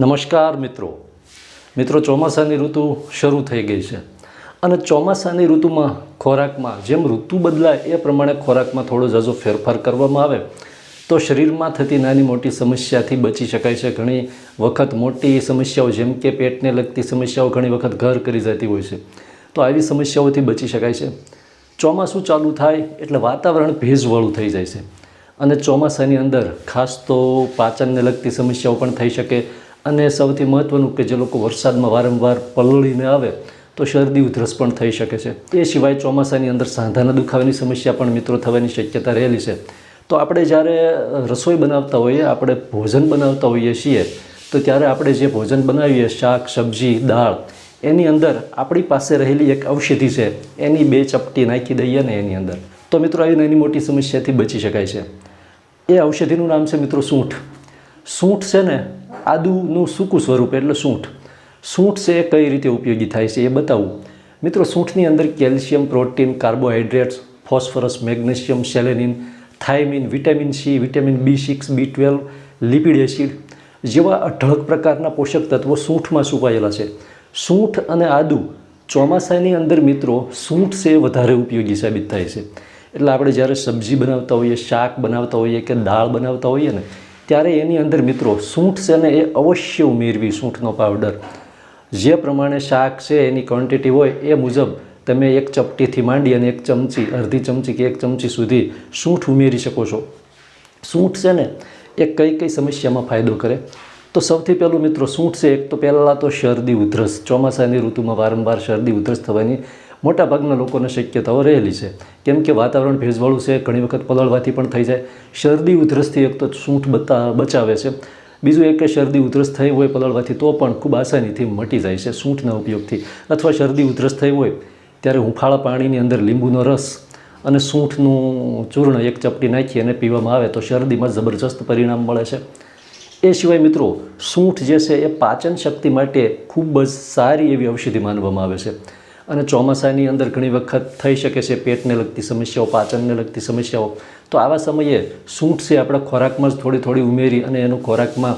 નમસ્કાર મિત્રો. મિત્રો, ચોમાસાની ઋતુ શરૂ થઈ ગઈ છે. અને ચોમાસાની ઋતુમાં ખોરાકમાં જેમ ઋતુ બદલાય એ પ્રમાણે ખોરાકમાં થોડો ઝાઝો ફેરફાર કરવામાં આવે, તો શરીરમાં થતી નાની મોટી સમસ્યાથી બચી શકાય છે. ઘણી વખત મોટી સમસ્યાઓ જેમ કે પેટને લગતી સમસ્યાઓ ઘણી વખત ઘર કરી જતી હોય છે. તો આવી સમસ્યાઓથી બચી શકાય છે. ચોમાસું ચાલુ થાય એટલે વાતાવરણ ભેજવાળું થઈ જાય છે. અને ચોમાસાની અંદર ખાસ તો પાચનને લગતી સમસ્યાઓ પણ થઈ શકે અને સૌથી મહત્ત્વનું કે જે લોકો વરસાદમાં વારંવાર પલળીને આવે, તો શરદી ઉધરસ પણ થઈ શકે છે. એ સિવાય ચોમાસાની અંદર સાંધાના દુખાવાની સમસ્યા પણ મિત્રો થવાની શક્યતા રહેલી છે. તો આપણે જ્યારે રસોઈ બનાવતા હોઈએ, આપણે ભોજન બનાવતા હોઈએ છીએ, તો ત્યારે આપણે જે ભોજન બનાવીએ, શાક, સબ્જી, દાળ, એની અંદર આપણી પાસે રહેલી એક ઔષધિ છે, એની બે ચપટી નાખી દઈએ ને એની અંદર. તો મિત્રો આવી નાની મોટી સમસ્યાથી બચી શકાય છે. એ ઔષધિનું નામ છે મિત્રો સૂંઠ. સૂંઠ છે ને આદુનું સૂકું સ્વરૂપ એટલે સૂંઠ. સૂંઠ છે એ કઈ રીતે ઉપયોગી થાય છે એ બતાવું. મિત્રો, સૂંઠની અંદર calcium, protein carbohydrates phosphorus, magnesium, selenium, thiamine, vitamin C, vitamin B six, B twelve, lipid acid જેવા અઢળક પ્રકારના પોષક તત્વો સૂંઠમાં છુપાયેલા છે. સૂંઠ અને આદુ ચોમાસાની અંદર મિત્રો સૂંઠ છે વધારે ઉપયોગી સાબિત થાય છે. એટલે આપણે જ્યારે સબ્જી બનાવતા હોઈએ, શાક બનાવતા હોઈએ કે દાળ બનાવતા હોઈએ ને ત્યારે એની અંદર મિત્રો સૂંઠ છે ને એ અવશ્ય ઉમેરવી, સૂંઠનો પાવડર જે પ્રમાણે શાક છે, એની ક્વોન્ટિટી હોય એ મુજબ તમે એક ચપટીથી માંડી અને એક ચમચી, અડધી ચમચી કે એક ચમચી સુધી સૂંઠ ઉમેરી શકો છો. સૂંઠ છે ને એ કઈ કઈ સમસ્યામાં ફાયદો કરે? તો સૌથી પહેલું મિત્રો સૂંઠ છે, એક તો પહેલાં તો શરદી ઉધરસ. ચોમાસાની ઋતુમાં વારંવાર શરદી ઉધરસ થવાની મોટાભાગના લોકોને શક્યતાઓ રહેલી છે. કેમ કે વાતાવરણ ભેજવાળું છે, ઘણી વખત પલળવાથી પણ થઈ જાય. શરદી, ઉધરસથી એક તો સૂંઠ બતા, બચાવે છે. બીજું એક કે શરદી, ઉધરસ થઈ હોય પલળવાથી તો પણ ખૂબ આસાનીથી મટી જાય છે સૂંઠના ઉપયોગથી. અથવા શરદી, ઉધરસ થઈ હોય ત્યારે હુંફાળા પાણીની અંદર લીંબુનો રસ અને સૂંઠનું ચૂર્ણ એક ચપટી નાખી અને પીવામાં આવે તો શરદીમાં જબરજસ્ત પરિણામ મળે છે. એ સિવાય મિત્રો, સૂંઠ જે છે એ પાચન શક્તિ માટે ખૂબ જ સારી એવી ઔષધિ માનવામાં આવે છે. અને ચોમાસાની અંદર ઘણી વખત થઈ શકે છે, પેટને લગતી સમસ્યાઓ, પાચનને લગતી સમસ્યાઓ. તો આવા સમયે સૂંઠ છે આપણા ખોરાકમાં જ થોડી થોડી ઉમેરી અને એનું ખોરાકમાં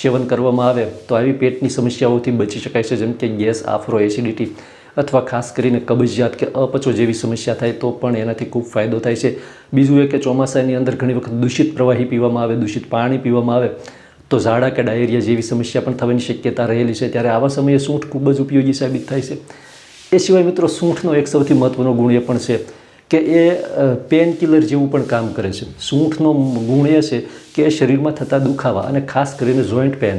સેવન કરવામાં આવે તો આવી પેટની સમસ્યાઓથી બચી શકાય છે, જેમ કે ગેસ, આફરો, એસિડિટી અથવા ખાસ કરીને કબજિયાત કે અપચો જેવી સમસ્યા થાય તો પણ એનાથી ખૂબ ફાયદો થાય છે. બીજું એ કે ચોમાસાની અંદર ઘણી વખત દૂષિત પ્રવાહી પીવામાં આવે, દૂષિત પાણી પીવામાં આવે તો ઝાડા કે ડાયરિયા જેવી સમસ્યા પણ થવાની શક્યતા રહેલી છે. ત્યારે આવા સમયે સૂંઠ ખૂબ જ ઉપયોગી સાબિત થાય છે. એ સિવાય મિત્રો સૂંઠનો એક સૌથી મહત્ત્વનો ગુણ એ પણ છે કે એ પેન કિલર જેવું પણ કામ કરે છે. સૂંઠનો ગુણ એ છે કે એ શરીરમાં થતા દુખાવા અને ખાસ કરીને જોઈન્ટ પેન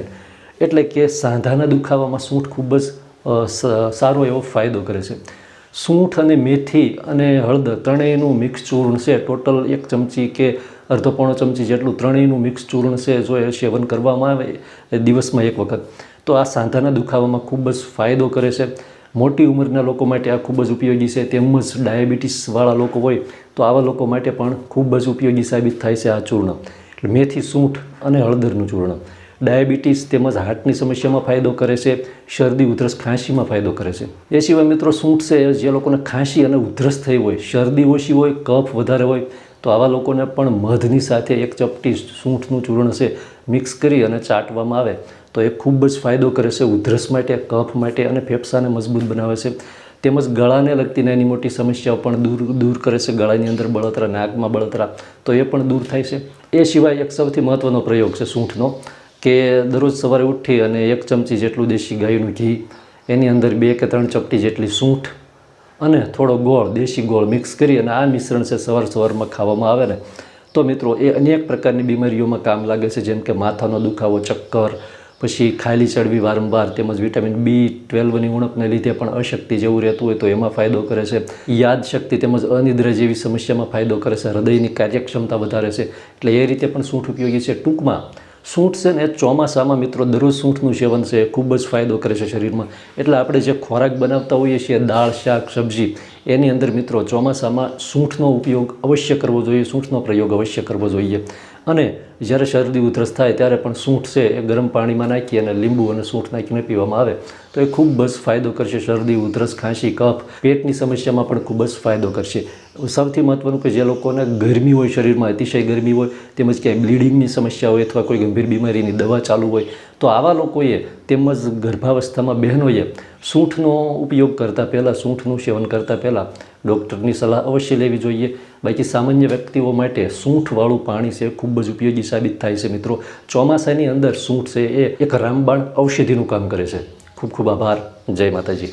એટલે કે સાંધાના દુખાવામાં સૂંઠ ખૂબ જ સારો એવો ફાયદો કરે છે. સૂંઠ અને મેથી અને હળદર ત્રણેયનું મિક્સ ચૂર્ણ છે. ટોટલ એક ચમચી કે અડધો પોણો ચમચી જેટલું ત્રણેયનું મિક્સ ચૂર્ણ છે જો એ સેવન કરવામાં આવે દિવસમાં એક વખત. તો આ સાંધાના દુખાવામાં ખૂબ જ ફાયદો કરે છે. મોટી ઉંમરના લોકો માટે આ ખૂબ જ ઉપયોગી છે. તેમજ ડાયાબિટીસવાળા લોકો હોય તો આવા લોકો માટે પણ ખૂબ જ ઉપયોગી સાબિત થાય છે આ ચૂર્ણ. એટલે મેથી, સૂંઠ અને હળદરનું ચૂર્ણ. ડાયાબિટીસ તેમજ હાર્ટની સમસ્યામાં ફાયદો કરે છે, શરદી, ઉધરસ ખાંસીમાં ફાયદો કરે છે. એ સિવાય મિત્રો સૂંઠ છે, જે લોકોને ખાંસી અને ઉધરસ થઈ હોય, શરદી ઓછી હોય, કફ વધારે હોય, તો આવા લોકોને પણ મધની સાથે એક ચપટી સૂંઠનું ચૂર્ણ છે, મિક્સ કરી અને ચાટવામાં આવે. તો એ ખૂબ જ ફાયદો કરે છે, ઉધરસ માટે કફ માટે અને ફેફસાને મજબૂત બનાવે છે. તેમજ ગળાને લગતી નાની મોટી સમસ્યાઓ પણ દૂર દૂર કરે છે, ગળાની અંદર બળતરા, નાકમાં બળતરા, તો એ પણ દૂર થાય છે. એ સિવાય એક સૌથી મહત્ત્વનો પ્રયોગ છે સૂંઠનો, કે દરરોજ સવારે ઉઠી અને એક ચમચી જેટલું દેશી ગાયનું ઘી, એની અંદર બે કે ત્રણ ચપટી જેટલી સૂંઠ અને થોડો ગોળ, દેશી ગોળ મિક્સ કરી અને આ મિશ્રણ છે સવાર સવારમાં ખાવામાં આવે ને. તો મિત્રો, એ અનેક પ્રકારની બીમારીઓમાં કામ લાગે છે, જેમ કે માથાનો દુખાવો, ચક્કર પછી ખાલી ચડવી વારંવાર તેમજ વિટામિન બી ટ્વેલ્વની ઉણપને લીધે પણ અશક્તિ જેવું રહેતું હોય તો એમાં ફાયદો કરે છે. યાદશક્તિ તેમજ અનિદ્રા જેવી સમસ્યામાં ફાયદો કરે છે. હૃદયની કાર્યક્ષમતા વધારે છે. એટલે એ રીતે પણ સૂંઠ ઉપયોગી છે. ટૂંકમાં સૂંઠ છે ને ચોમાસામાં મિત્રો દરરોજ સૂંઠનું સેવન છે ખૂબ જ ફાયદો કરે છે શરીરમાં. એટલે આપણે જે ખોરાક બનાવતા હોઈએ છીએ, દાળ, શાક, સબ્જી, એની અંદર મિત્રો ચોમાસામાં સૂંઠનો ઉપયોગ અવશ્ય કરવો જોઈએ, સૂંઠનો પ્રયોગ અવશ્ય કરવો જોઈએ. અને જ્યારે શરદી ઉધરસ થાય ત્યારે પણ સૂંઠ છે એ ગરમ પાણીમાં નાખી અને લીંબુ અને સૂંઠ નાખીને પીવામાં આવે. તો એ ખૂબ જ ફાયદો કરશે શરદી, ઉધરસ, ખાંસી, કફ, પેટની સમસ્યામાં પણ ખૂબ જ ફાયદો કરશે. સૌથી મહત્ત્વનું કે જે લોકોને ગરમી હોય, શરીરમાં અતિશય ગરમી હોય, તેમજ ક્યાંય બ્લીડિંગની સમસ્યા હોય અથવા કોઈ ગંભીર બીમારીની દવા ચાલુ હોય, તો આવા લોકોએ તેમજ ગર્ભાવસ્થામાં બહેનોએ સૂંઠનો ઉપયોગ કરતાં પહેલાં, સૂંઠનું સેવન કરતાં પહેલાં ડૉક્ટરની સલાહ અવશ્ય લેવી જોઈએ. બાકી સામાન્ય વ્યક્તિઓ માટે સૂંઠવાળું પાણી છે ખૂબ જ ઉપયોગી સાબિત થાય છે મિત્રો. ચોમાસાની અંદર સૂંઠ છે એ એક રામબાણ ઔષધિનું કામ કરે છે. ખૂબ ખૂબ આભાર. જય માતાજી.